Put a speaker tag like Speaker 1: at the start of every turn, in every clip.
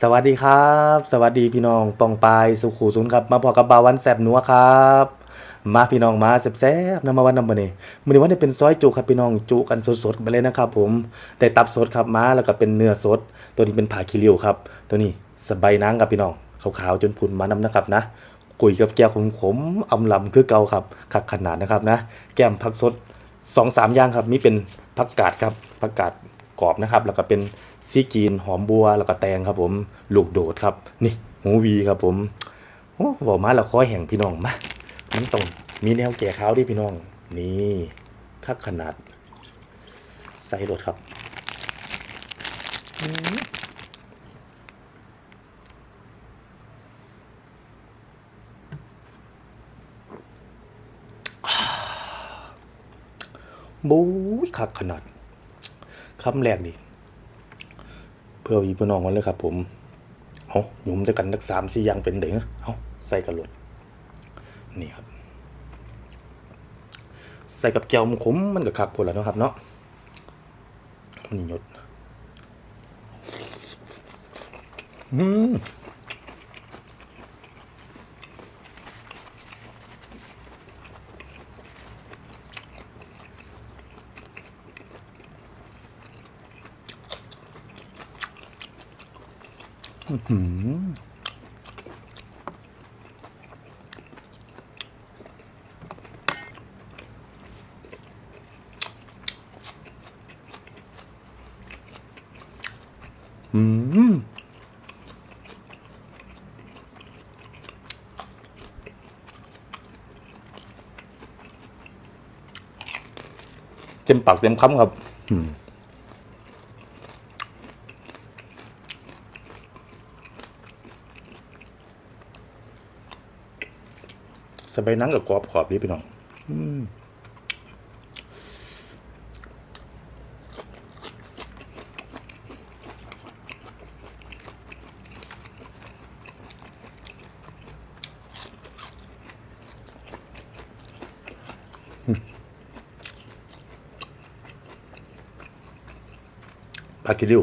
Speaker 1: สวัสดีครับ สวัสดีพี่น้องปองปายสุขูศูนย์ครับมาพอกับบาวันแซบนัวครับ มาพี่น้องมาแซ่บๆนะมาวันนำมื้อนี้มื้อนี้วันนี้เป็นซอยจุครับพี่น้องจุกันสดๆไปเลยนะครับ ผมได้ตับสดครับมาแล้วก็เป็นเนื้อสด ตัวนี้เป็นผาคิริวครับ ตัวนี้สบายนางครับพี่น้องขาวๆจนพุนมานำนะครับนะกุยกับแก้วขมๆอำลำคือเก่าครับคักขนาดนะครับนะ แก้มผักสดสองสามอย่างครับมีเป็นผักกาดครับผักกาด กรอบนะครับ แล้วก็เป็นซีจีนหอมบัวแล้วก็แตงครับ ผมลูกโดดครับ นี่หูวีครับผมโอ้บอกมาแล้วคอยแห่งพี่น้องมามันต้องมีแนวแก่ขาวดิพี่น้อง นี่คักขนาดใส่รถครับอืมบู๊ยคักขนาด คำแรกดิเพื่อพี่พี่น้องกันเลยครับ ผมเอาหยุมจะกันนักสามสี่อย่างเป็นเด้อเอาใส่กระหลดนี่ครับ ใส่กับแก้วมันขมมันก็คักพอแล้วนะครับ เนาะนี่หยดอืม อืมเต็มปากเต็มคำครับ อืม สบายนังกับกรอบกรอบดีพี่น้องอืมพากิริว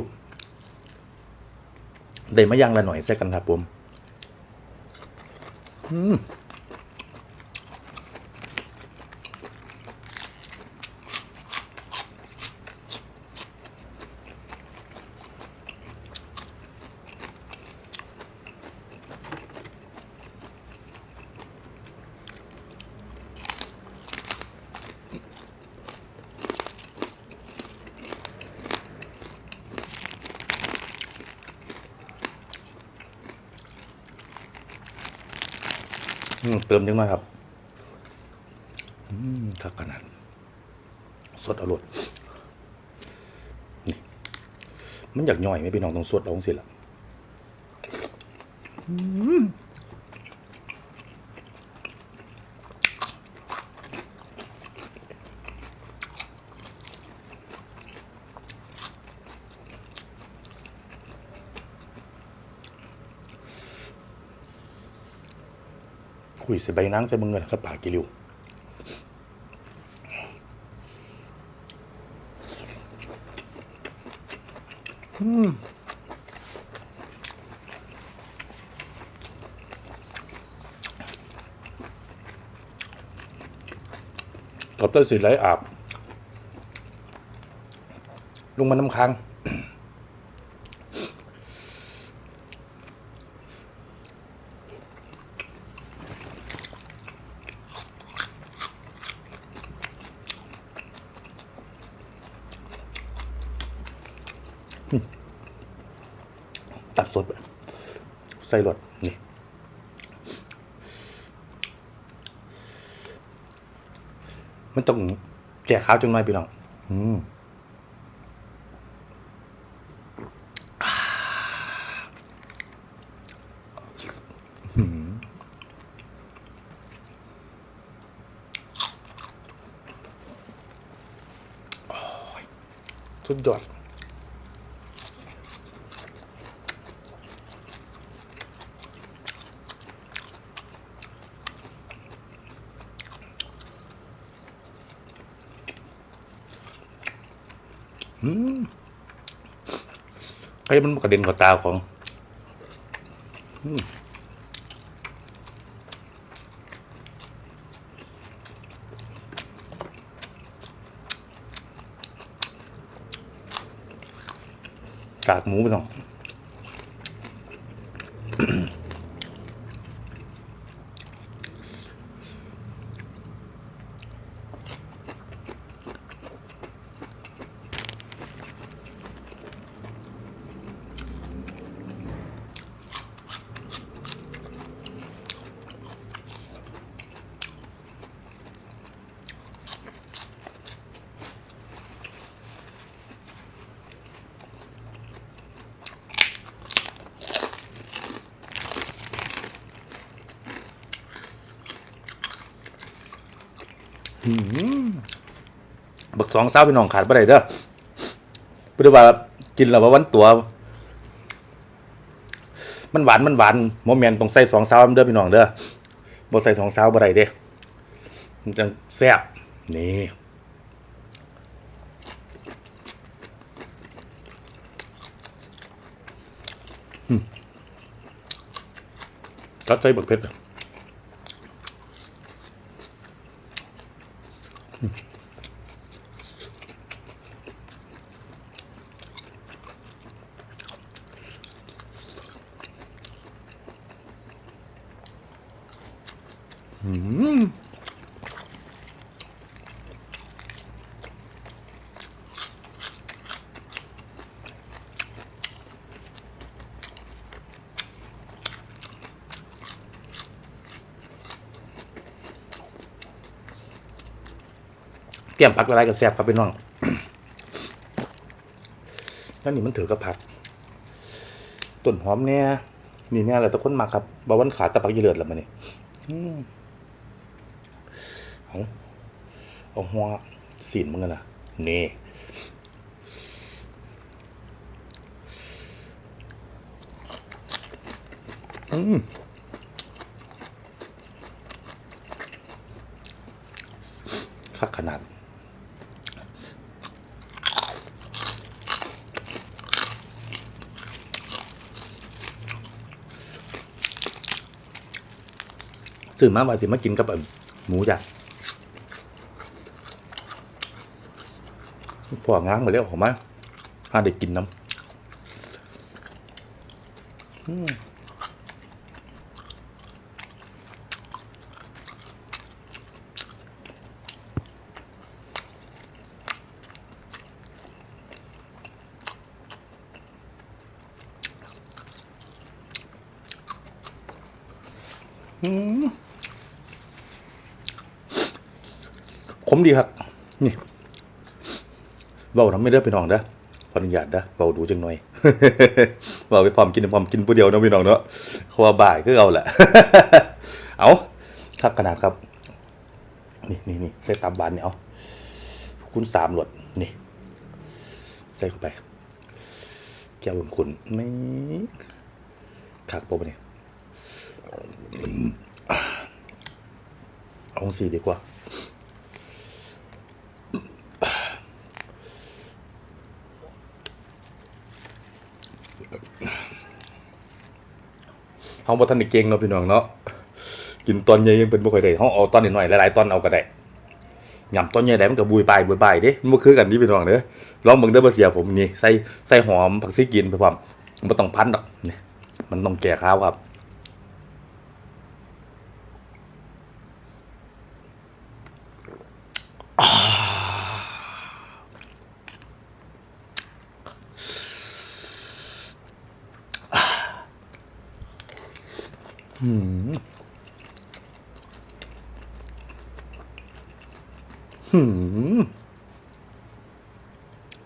Speaker 1: ได้มาย่างละหน่อยใส่กันครับผม อืม เติมจังหน่อยครับอืมคักขนาด สดอร่อยนี่ มันอยากย่อยไหมพี่น้องต้องสดเอาสิล่ะ คุยใส่ใบนางใส่เบงเงินครับปากกิริวกับเต้ยสีไหลอาบ ลงมาน้ำค้าง ตัดสดใส่รสนี่มันต้องแก่ขาวจังหน่อยพี่น้องอืมอ่าอืมโอ้ยสุดยอด ไอ้มันกระเด็นกับตาของกากหมูไปน้อง บักสองเศร้าพี่น้องขาดบ่ได้เด้อบ่ได้ว่ากินแล้วว่าวันตัว มันหวานมันหวานบ่แม่นต้องใส่สองเศร้าเด้อพี่น้องเด้อบ่ใส่สองเศร้าบ่ได้เด้มันจังแซ่บนี่อืมก็ใส่บักเผ็ด เตรียมผักละลายกับแซ่บครับพี่น้องนั่นนี่มันถือกับผักต้นหอมเนี่ยนี่เนี่ยอะไรตะคนมาครับบาวันขาตะปักยีเลือดแล้วมันนี่อืม เอาเอาหัวสีนมึงกันนะนี่อืมคักขนาดซื้อมาว่าสิมากินกับหมูจ้ะ พอง้างมาแล้วผมมาหาได้กินน้ำอืมขมดีครับ นี่ เบาทำไม่ได้อพี่น้องเด้อขออนุญาตเด้อเบาดูจังหน่อยเบาไปพร้อมกินพร้อมกินผู้เดียวนะพี่น้องเนาะเขาว่าบ่ายก็เอาแหละ เอาทักขนาดครับ นี่นี่นี่ใส่ตามบานเนี่ยเอาคุณสามหลดนี่ ใส่เข้าไป แก้วขุนไม่ขักปะเนี่ยเอาสีดีกว่า เฮาบ่ทันได้เก่งเนาะพี่น้องเนาะกินตอนใหญ่ยังเป็นบ่ค่อยได้เฮาเอาตอนน้อยๆหลายๆตอนเอาก็ได้ยำตอนใหญ่ได้มันก็บุยปบุยปเด้มันบ่คือกันนี่พี่น้องเด้อลองเบิ่งเด้อบ่เสียผมนี่ใส่ใส่หอมผักชีกินไปพร้อมบ่ต้องพันดอกนี่มันต้องแก่ข้าวครับ หืม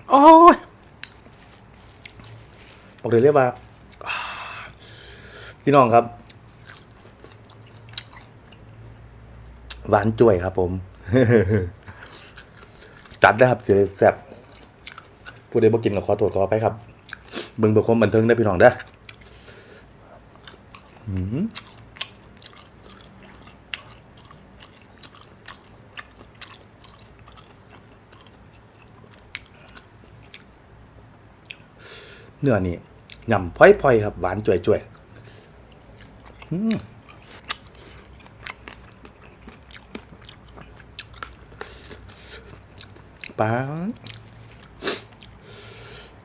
Speaker 1: โอ้ยบอกเลยเรียกว่าพี่น้องครับ หวานจ่วยครับผม จัดนะครับเสียแซ่บผู้ใดบ่กินก็ขอโทษขอไปครับ เบิ่งเบิกความบันเทิงได้พี่น้องเด้อหื เนื้อนี่ยำพลอยๆครับ หวานจ่วยๆอืมปลา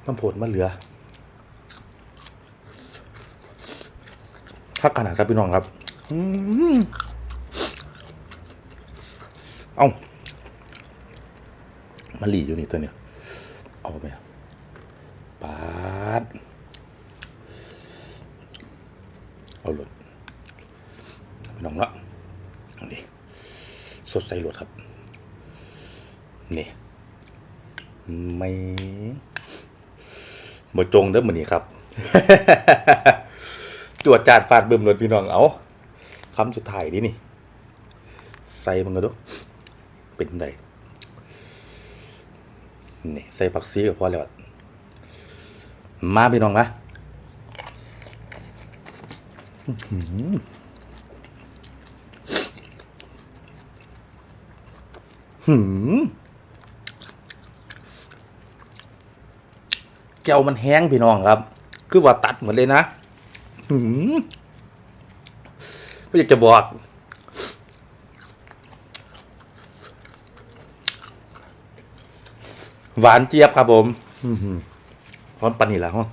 Speaker 1: น้ำผลมาเหลือทักขนาดครับพี่น้องครับอืมเอามาหลีอยู่นี่ตัวเนี้ยเอาไปอะปาด เอาหลดพี่น้องละนี่ สดใสหลดครับ นี่ไม่บ่จงเด้อมือนี้ครับจวดจาดฟาดบึมเลยพี่น้องเอาคำสุดท้ายดินี่ ใส่มันก็ดูเป็นไดนี่ใส่ผักซีก็พอแล้วมาพี่น้องมาอื้อ หืมแก้วมันแห้งพี่น้องครับ คือว่าตัดหมดเลยนะหืมไม่อยากจะบอกหวานเจี๊ยบครับผมอื้อหือพร้อมปันนี่แหละฮะ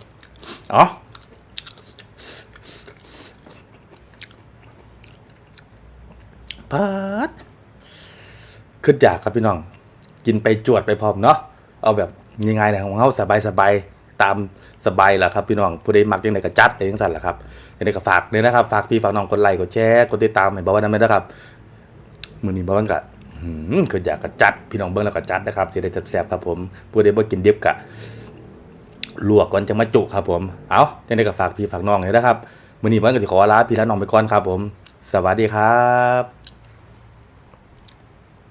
Speaker 1: อ๋อปัด ขึ้นอยากครับพี่น้อง กินไปจวดไปพร้อมเนาะเอาแบบยังไงนะของเขาสบายสบายตามสบายแหละครับพี่น้องผู้ใดมักยังไงก็จัดเองสั่นแหละครับยังไงก็ฝากเลยนะครับ ฝากพี่ฝากน้องกดไลค์กดแชร์กดติดตามให้บอกว่านั่นไม่นะครับมือนี้บอกว่าก็หืมคือยากกระจัดพี่น้องเบิ้งแล้วก็จัดนะครับจะได้แซ่บๆครับผมผู้ใดบ่กินดิบกะลวกก่อนจะมาจุครับผม เอาจังได๋ก็ฝากพี่ฝากน้องเลยนะครับมือนี้มันก็ขอลาพี่และน้องไปก่อนครับผม สวัสดีครับ